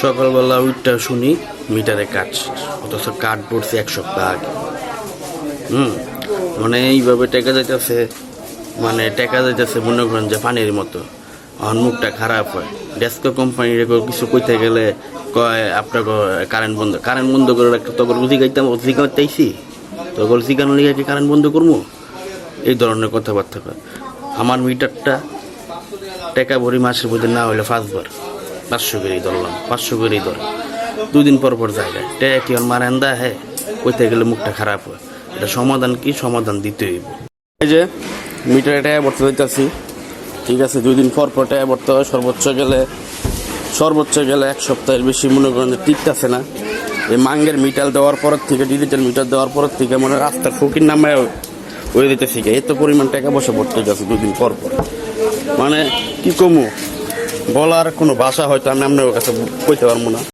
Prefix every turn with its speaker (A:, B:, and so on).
A: সকালবেলা উঠটা শুনি, মিটারে কাজ অথচ কাঠ পড়ছে এক সপ্তাহ আগে। হুম মানে এইভাবে টেকা যাইতেছে মানে টেকা যাইতেছে মনে করেন যে পানির মতো। আমার মুখটা খারাপ হয়। ডেস্কো কোম্পানির কিছু কইতে গেলে কয় আপনার কারেন্ট বন্ধ কারেন্ট বন্ধ করে একটা তখন জিগাইতাম জিগাইতেইছি তখন জিগানো লিগে কি কারেন্ট বন্ধ করব? এই ধরনের কথাবার্তা আমার মিটারটা টাকা ভরি মাসের মধ্যে না হলে পাঁচবার। পাঁচশো করেই ধরলাম, পাঁচশো করেই ধর। দুদিন পর পর জায়গায় টাকা কি আর মারেন দা হ্যাঁ কইতে গেলে মুখটা খারাপ হয়। এটা সমাধান কি? সমাধান দিতে হইব। এই যে, মিটারে টাকা ভরতে দিতেছি ঠিক আছে দুই দিন পর পর টাকা ভরতে হয়। সর্বোচ্চ গেলে সর্বোচ্চ গেলে এক সপ্তাহের বেশি মনে করেন যে টিকতেছে না। এই মাঙ্গের মিটার দেওয়ার পর থেকে ডিজিটাল মিটার দেওয়ার পর থেকে মনে রাস্তার ফকির নামে ওই দিতে শিখে এত পরিমাণ টাকা পয়সা ভরতে গেছে দুদিন পর পর। মানে কি কমু? বলার কোনো ভাষা হয়তো আমি আপনার কাছে কইতে পারব না।